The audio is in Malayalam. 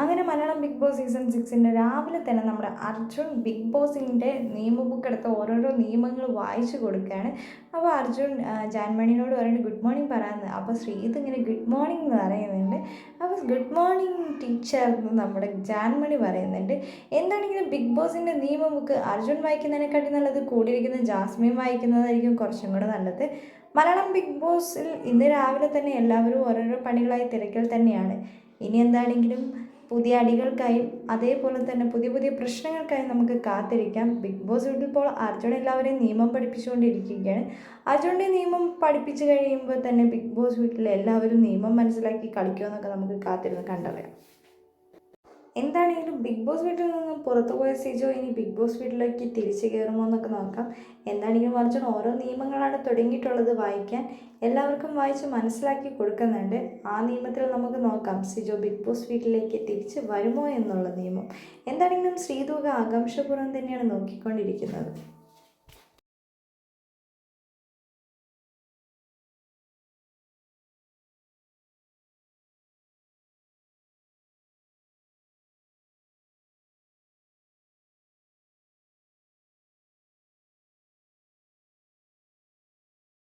അങ്ങനെ മലയാളം ബിഗ് ബോസ് സീസൺ സിക്സിന്റെ രാവിലെ തന്നെ നമ്മുടെ അർജുൻ ബിഗ് ബോസിന്റെ നിയമ ബുക്ക് എടുത്ത് ഓരോരോ നിയമങ്ങൾ വായിച്ചു കൊടുക്കുകയാണ്. അപ്പോൾ അർജുൻ ജാൻമണിനോട് പറയുന്നത് ഗുഡ് മോർണിംഗ് പറയാമെന്ന് അപ്പോൾ ശ്രീത് ഇങ്ങനെ ഗുഡ് മോർണിംഗ് എന്ന് പറയുന്നുണ്ട്. അപ്പോൾ ഗുഡ് മോർണിംഗ് ടീച്ചർ എന്ന് നമ്മുടെ ജാൻമണി പറയുന്നുണ്ട്. എന്താണെങ്കിലും ബിഗ് ബോസിന്റെ നിയമ ബുക്ക് അർജുൻ വായിക്കുന്നതിനെക്കാട്ടി നല്ലത് കൂടിയിരിക്കുന്ന ജാസ്മിൻ വായിക്കുന്നതായിരിക്കും കുറച്ചും കൂടെ നല്ലത്. മലയാളം ബിഗ് ബോസിൽ ഇന്ന് രാവിലെ തന്നെ എല്ലാവരും ഓരോരോ പണികളായി തിരക്കിൽ തന്നെയാണ്. ഇനി എന്താണെങ്കിലും പുതിയ അടികൾക്കായും അതേപോലെ തന്നെ പുതിയ പുതിയ പ്രശ്നങ്ങൾക്കായും നമുക്ക് കാത്തിരിക്കാം. ബിഗ് ബോസ് വീട്ടിൽ ഇപ്പോൾ അർജുൻ എല്ലാവരെയും നിയമം പഠിപ്പിച്ചുകൊണ്ടിരിക്കുകയാണ്. അർജുന്റെ നിയമം പഠിപ്പിച്ചു കഴിയുമ്പോൾ തന്നെ ബിഗ് ബോസ് വീട്ടിൽ എല്ലാവരും നിയമം മനസ്സിലാക്കി കളിക്കുമെന്നൊക്കെ നമുക്ക് കാത്തിരുന്ന് കണ്ടറിയാം. എന്താണെങ്കിലും ബിഗ് ബോസ് വീട്ടിൽ നിന്ന് പുറത്തു പോയ സിജോ ഇനി ബിഗ് ബോസ് വീട്ടിലേക്ക് തിരിച്ചു കയറുമോ എന്നൊക്കെ നോക്കാം. എന്താണെങ്കിലും മറിച്ച് ഓരോ നിയമങ്ങളാണ് തുടങ്ങിയിട്ടുള്ളത് വായിക്കാൻ എല്ലാവർക്കും വായിച്ച് മനസ്സിലാക്കി കൊടുക്കുന്നുണ്ട്. ആ നിയമത്തിൽ നമുക്ക് നോക്കാം സിജോ ബിഗ് ബോസ് വീട്ടിലേക്ക് തിരിച്ച് വരുമോ എന്നുള്ള നിയമം. എന്താണെങ്കിലും ശ്രീതുക ആകാംക്ഷപൂർവം തന്നെയാണ് നോക്കിക്കൊണ്ടിരിക്കുന്നത്.